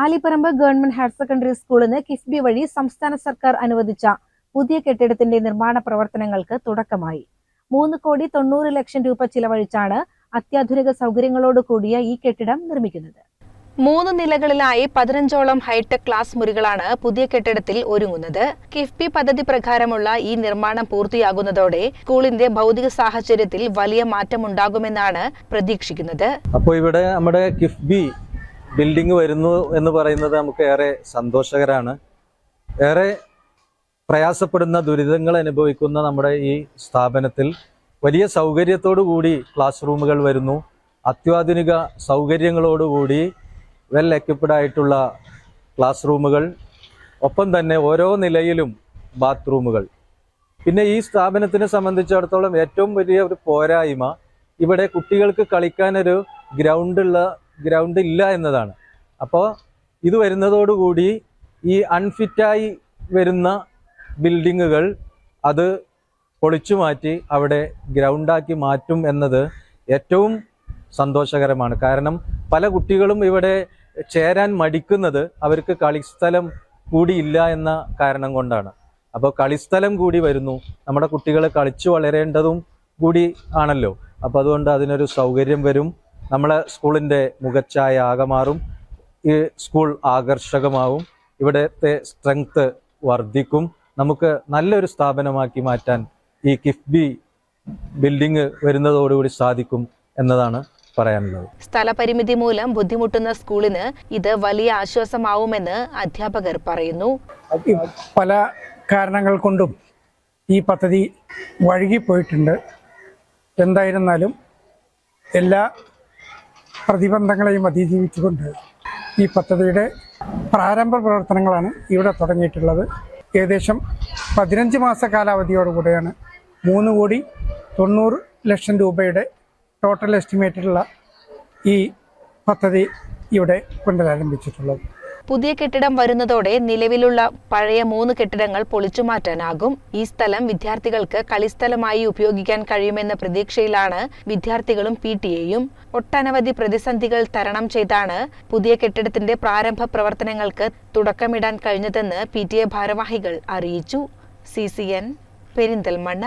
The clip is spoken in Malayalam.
ആലിപ്പറമ്പ് ഗവൺമെന്റ് ഹയർ സെക്കൻഡറി സ്കൂളിന് കിഫ്ബി വഴി സംസ്ഥാന സർക്കാർ അനുവദിച്ച പുതിയ കെട്ടിടത്തിന്റെ നിർമ്മാണ പ്രവർത്തനങ്ങൾക്ക് തുടക്കമായി. മൂന്ന് കോടി തൊണ്ണൂറ് ലക്ഷം രൂപ ചിലവഴിച്ചാണ് അത്യാധുനിക സൗകര്യങ്ങളോട് കൂടിയ ഈ കെട്ടിടം നിർമ്മിക്കുന്നത്. മൂന്ന് നിലകളിലായി പതിനഞ്ചോളം ഹൈടെക് ക്ലാസ് മുറികളാണ് പുതിയ കെട്ടിടത്തിൽ ഒരുങ്ങുന്നത്. കിഫ്ബി പദ്ധതി പ്രകാരമുള്ള ഈ നിർമ്മാണം പൂർത്തിയാകുന്നതോടെ സ്കൂളിന്റെ ഭൗതിക സാഹചര്യത്തിൽ വലിയ മാറ്റമുണ്ടാകുമെന്നാണ് പ്രതീക്ഷിക്കുന്നത്. അപ്പോൾ ഇവിടെ നമ്മുടെ കിഫ്ബി ബിൽഡിംഗ് വരുന്നു എന്ന് പറയുന്നത് നമുക്ക് ഏറെ സന്തോഷകരമാണ് ഏറെ പ്രയാസപ്പെടുന്ന ദുരിതങ്ങൾ അനുഭവിക്കുന്ന നമ്മുടെ ഈ സ്ഥാപനത്തിൽ വലിയ സൗകര്യത്തോടു കൂടി ക്ലാസ് റൂമുകൾ വരുന്നു. അത്യാധുനിക സൗകര്യങ്ങളോടുകൂടി വെൽ എക്യുപ്ഡ് ആയിട്ടുള്ള ക്ലാസ് റൂമുകൾ ഒപ്പം തന്നെ ഓരോ നിലയിലും ബാത്റൂമുകൾ. പിന്നെ ഈ സ്ഥാപനത്തിനെ സംബന്ധിച്ചിടത്തോളം ഏറ്റവും വലിയ ഒരു പോരായ്മ ഇവിടെ കുട്ടികൾക്ക് കളിക്കാനൊരു ഗ്രൗണ്ടുള്ള ഗ്രൗണ്ട് ഇല്ല എന്നതാണ്. അപ്പോൾ ഇത് വരുന്നതോടുകൂടി ഈ അൺഫിറ്റായി വരുന്ന ബിൽഡിങ്ങുകൾ അത് പൊളിച്ചു മാറ്റി അവിടെ ഗ്രൗണ്ടാക്കി മാറ്റും എന്നത് ഏറ്റവും സന്തോഷകരമാണ്. കാരണം പല കുട്ടികളും ഇവിടെ ചേരാൻ മടിക്കുന്നത് അവർക്ക് കളിസ്ഥലം കൂടിയില്ല എന്ന കാരണം കൊണ്ടാണ്. അപ്പോൾ കളിസ്ഥലം കൂടി വരുന്നു. നമ്മുടെ കുട്ടികൾ കളിച്ചു വളരേണ്ടതും കൂടി ആണല്ലോ. അപ്പോൾ അതുകൊണ്ട് അതിനൊരു സൗകര്യം വരും. നമ്മളെ സ്കൂളിന്റെ മുഖച്ഛായ ആകെ മാറും. ഈ സ്കൂൾ ആകർഷകമാവും. ഇവിടുത്തെ സ്ട്രെങ്ത് വർദ്ധിക്കും. നമുക്ക് നല്ലൊരു സ്ഥാപനമാക്കി മാറ്റാൻ ഈ കിഫ്ബി ബിൽഡിംഗ് വരുന്നതോടുകൂടി സാധിക്കും എന്നതാണ് പറയാനുള്ളത്. സ്ഥലപരിമിതി മൂലം ബുദ്ധിമുട്ടുന്ന സ്കൂളിന് ഇത് വലിയ ആശ്വാസമാവുമെന്ന് അധ്യാപകർ പറയുന്നു. പല കാരണങ്ങൾ കൊണ്ടും ഈ പദ്ധതി വഴുകിപ്പോയിട്ടുണ്ട്. എന്തായിരുന്നാലും എല്ലാ പ്രതിബന്ധങ്ങളെയും അതിജീവിച്ചുകൊണ്ട് ഈ പദ്ധതിയുടെ പ്രാരംഭ പ്രവർത്തനങ്ങളാണ് ഇവിടെ തുടങ്ങിയിട്ടുള്ളത്. ഏകദേശം പതിനഞ്ച് മാസ കാലാവധിയോടുകൂടെയാണ് മൂന്ന് കോടി തൊണ്ണൂറ് ലക്ഷം രൂപയുടെ ടോട്ടൽ എസ്റ്റിമേറ്റുള്ള ഈ പദ്ധതി ഇവിടെ പുനരാരംഭിച്ചിട്ടുള്ളത് പുതിയ കെട്ടിടം വരുന്നതോടെ നിലവിലുള്ള പഴയ മൂന്ന് കെട്ടിടങ്ങൾ പൊളിച്ചു മാറ്റാനാകും ഈ സ്ഥലം വിദ്യാർത്ഥികൾക്ക് കളിസ്ഥലമായി ഉപയോഗിക്കാൻ കഴിയുമെന്ന പ്രതീക്ഷയിലാണ് വിദ്യാർത്ഥികളും പി ടി എയും. ഒട്ടനവധി പ്രതിസന്ധികൾ തരണം ചെയ്താണ് പുതിയ കെട്ടിടത്തിന്റെ പ്രാരംഭ പ്രവർത്തനങ്ങൾക്ക് തുടക്കമിടാൻ കഴിഞ്ഞതെന്ന് പി ടി എ ഭാരവാഹികൾ അറിയിച്ചു. C C N Perinthalmanna.